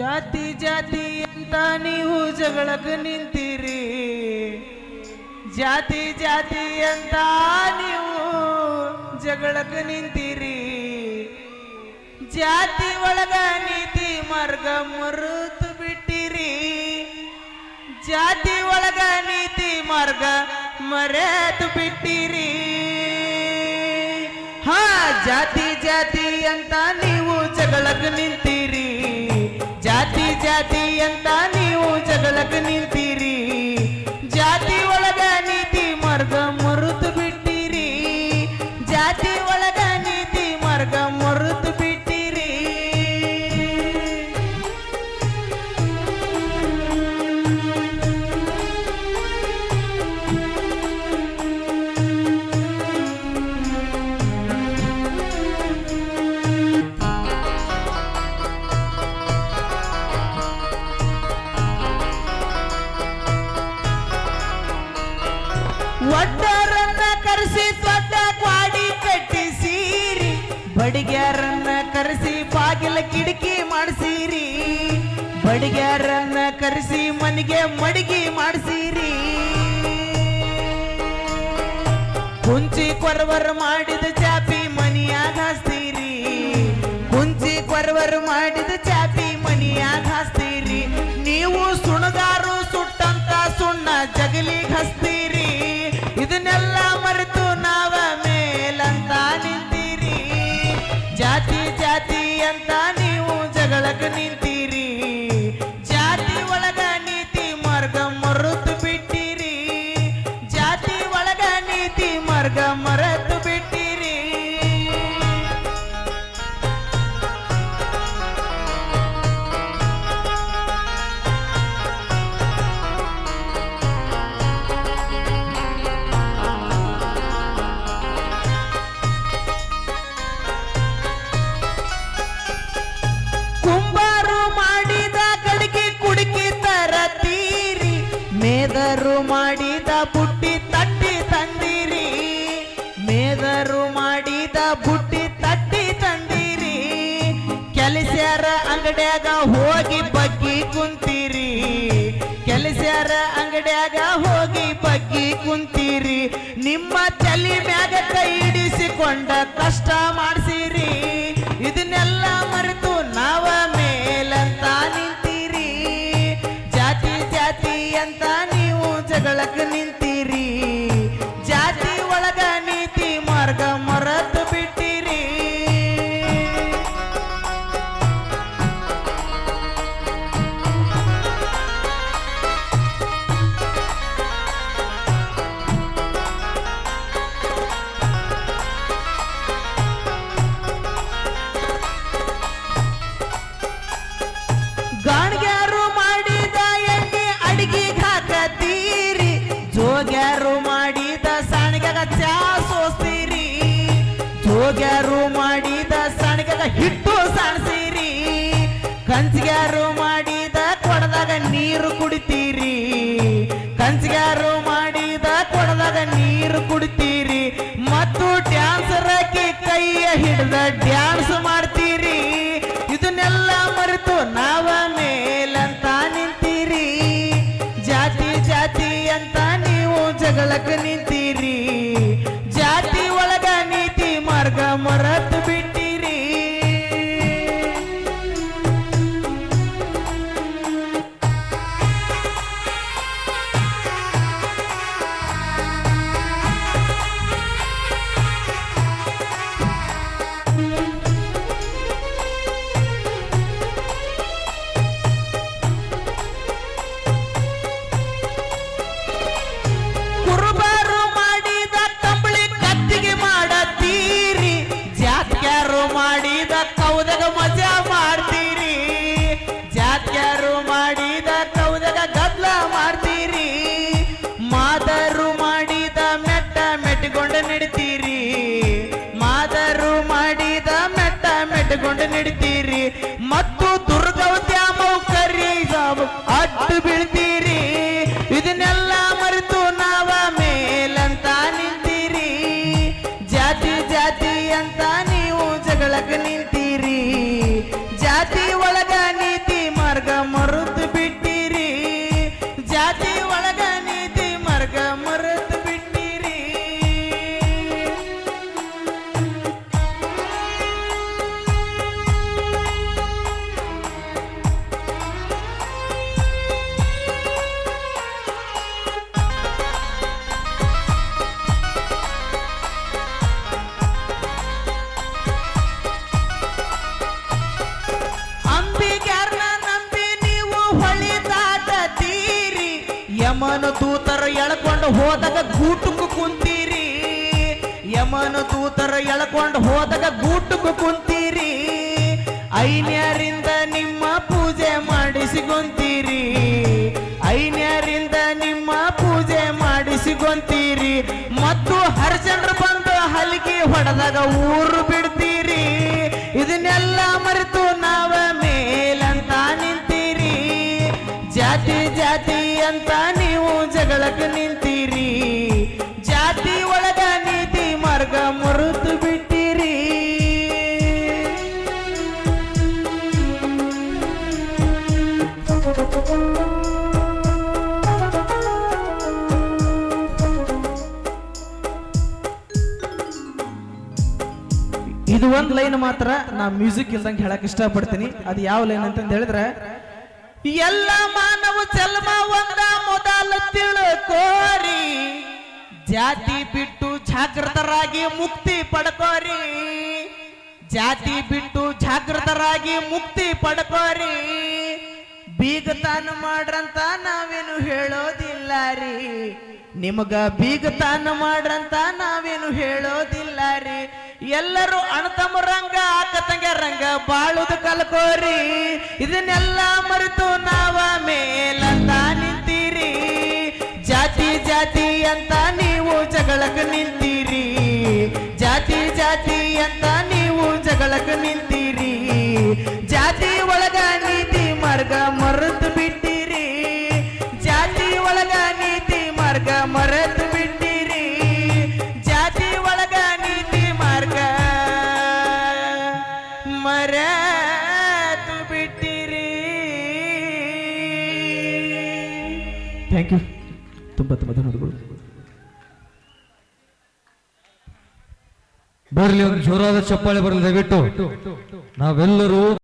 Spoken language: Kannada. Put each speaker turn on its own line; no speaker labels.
ಜಾತಿ ಜಾತಿ ಅಂತ ನೀವು ಜಗಳಕ್ಕೆ ನಿಂತೀರಿ. ಜಾತಿ ಜಾತಿ ಅಂತ ನೀವು ಜಗಳಕ್ಕೆ ನಿಂತೀರಿ. ಜಾತಿ ಒಳಗ ನೀತಿ ಮಾರ್ಗ ಮರುತು ಬಿಟ್ಟಿರಿ. ಜಾತಿ ಒಳಗ ನೀತಿ ಮಾರ್ಗ ಮರೆತು ಬಿಟ್ಟಿರಿ. ಹಾ, ಜಾತಿ ಜಾತಿ ಅಂತ ನೀವು ಜಗಳಕ್ಕೆ ನಿಂತೀರಿ. ಜಾತಿ ಅಂತ ನೀವು ಜಗಳಕ್ಕೆ ನಿಂತೀರಿ ಜಾತಿ ಒಳಗ ನೀತಿ ಮಾರ್ಗ ಮರುತು ಬಿಟ್ಟಿರಿ ಜಾತಿ ಕರೆಸಿ ಬಾಗಿಲ ಕಿಟಕಿ ಮಾಡಿಸಿರಿ. ಬಡಿಗ್ಯಾರನ್ನ ಕರೆಸಿ, ಮನೆಗೆ ಮಡಿಗೆ ಮಾಡಿಸಿರಿ. ಕುಂಚಿ ಕೊರವರು ಮಾಡಿದ ಚಾಪಿ ಮನಿಯಾಗ ಹಾಸ್ತೀರಿ. ಕುಂಚಿ ಕೊರವರು ಮಾಡಿದ ಚಾಪಿ ಮನಿಯಾಗ ಹಾಸ್ತೀರಿ. ನೀವು ಸುಣಗಾರು ಸುಟ್ಟಂತ ಸುಣ್ಣ ಜಗಲಿಗೆ ಹಸ್ತೀರಿ. ಇದನ್ನೆಲ್ಲ ನೀತಿ ನಿಮ್ಮ ಚಲಿ ಮ್ಯಾಗ ಕೈ ಹಿಡಿಸಿಕೊಂಡ ಕಷ್ಟ ಮಾಡಿಸಿರಿ ಜೋಗ್ಯಾರು ಮಾಡಿದ ಸಣ್ಗಾಗ ಚಾ ಸೋಸ್ತೀರಿ. ಜೋಗ್ಯಾರು ಮಾಡಿದ ಸಣ್ಗಾಗ ಹಿಟ್ಟು ಸಾಣಿಸಿರಿ. ಕಂಚಿಗ್ಯಾರು ಮಾಡಿದ ಕೊಡದಾಗ ನೀರು ಕುಡಿತೀರಿ. ಕಂಚಿಗ್ಯಾರು ಮಾಡಿದ ಕೊಡದಾಗ ನೀರು ಕುಡಿತೀರಿ. ಮತ್ತು ಡ್ಯಾನ್ಸರ್ ಹಾಕಿ ಕೈಯ ಹಿಡಿದ ಡ್ಯಾನ್ಸ್ ಮಾಡ್ತೀರಿ. ಇದನ್ನೆಲ್ಲ ಮರೆತು ನಾವ ಮೇಲಂತ ನಿಂತೀರಿ. ಜಾತಿ ಜಾತಿ ಅಂತ ಜಗಳಕ್ಕೆ ನಿಂತೀರಿ. ಜಾತಿ ಒಳಗ ನೀತಿ ಮಾರ್ಗ ಮರೆತು ಮೆಟ್ಟಗೊಂಡು ನಡಿತೀರಿ. ಮತ್ತು ದುರ್ಗವತ್ಯಾಮವು ಕರಿ ಅಡ್ಡು ಬೀಳ್ತೀರಿ. ಯಮನ ದೂತರ ಎಳ್ಕೊಂಡು ಹೋದಾಗ ಗೂಟುಕು ಕುಂತೀರಿ. ಯಮನ ದೂತರ ಎಳ್ಕೊಂಡು ಹೋದಾಗ ಗೂಟುಕು ಕುಂತೀರಿ. ಐನ್ಯರಿಂದ ನಿಮ್ಮ ಪೂಜೆ ಮಾಡಿಸಿಕೊಂತೀರಿ ಐನ್ಯರಿಂದ ನಿಮ್ಮ ಪೂಜೆ ಮಾಡಿಸಿಕೊಂತೀರಿ ಮತ್ತು ಹರಿಚಂದ್ರ ಬಂದು ಹಲಿಗೆ ಹೊಡೆದಾಗ ಊರು ಬಿಡ್ತೀರಿ. ಇದನ್ನೆಲ್ಲ ಮರೆತು ನಾವ ಮೇಲಂತ ನಿಂತೀರಿ. ಜಾತಿ ಜಾತಿ ಅಂತ ಜಗಳಕ್ಕೆ ನಿಂತೀರಿ ಜಾತಿ ಒಳಗ ನೀತಿ ಮಾರ್ಗ ಮರುತು ಬಿಟ್ಟಿರಿ. ಇದು ಒಂದು ಲೈನ್ ಮಾತ್ರ ನಾ ಮ್ಯೂಸಿಕ್ ಇಲ್ದಂಗೆ ಹೇಳಕ್ ಇಷ್ಟಪಡ್ತೀನಿ. ಅದು ಯಾವ ಲೈನ್ ಅಂತಂದು ಹೇಳಿದ್ರೆ ಎಲ್ಲ ಮಾನವ ಜನ್ಮ ಒಂದ ಮೊದಲ ತಿಳ್ಕೋರಿ. ಜಾತಿ ಬಿಟ್ಟು ಜಾಗೃತರಾಗಿ ಮುಕ್ತಿ ಪಡ್ಕೋರಿ. ಜಾತಿ ಬಿಟ್ಟು ಜಾಗೃತರಾಗಿ ಮುಕ್ತಿ ಪಡ್ಕೋರಿ. ಬೀಗತಾನ ಮಾಡ್ರಂತ ನಾವೇನು ಹೇಳೋದಿಲ್ಲ ರೀ. ನಿಮಗ ಬೀಗತಾನ ಮಾಡ್ರಂತ ನಾವೇನು ಹೇಳೋದಿಲ್ಲ ರೀ. ಎಲ್ಲರೂ ಅಣತಮ್ಮರಂಗ ಅಕ್ಕ ತಂಗ್ಯರಂಗ ಬಾಳುದು ಕಲ್ಕೋರಿ. ಇದನ್ನೆಲ್ಲ ಮರೆತು ಥ್ಯಾಂಕ್ ಯು ತುಂಬ ತುಂಬ ಧನ್ಯವಾದಗಳು.
ಬರಲಿ ಒಂದು ಜೋರಾದ ಚಪ್ಪಾಳೆ ಬರಲಿ ದಯವಿಟ್ಟು. ನಾವೆಲ್ಲರೂ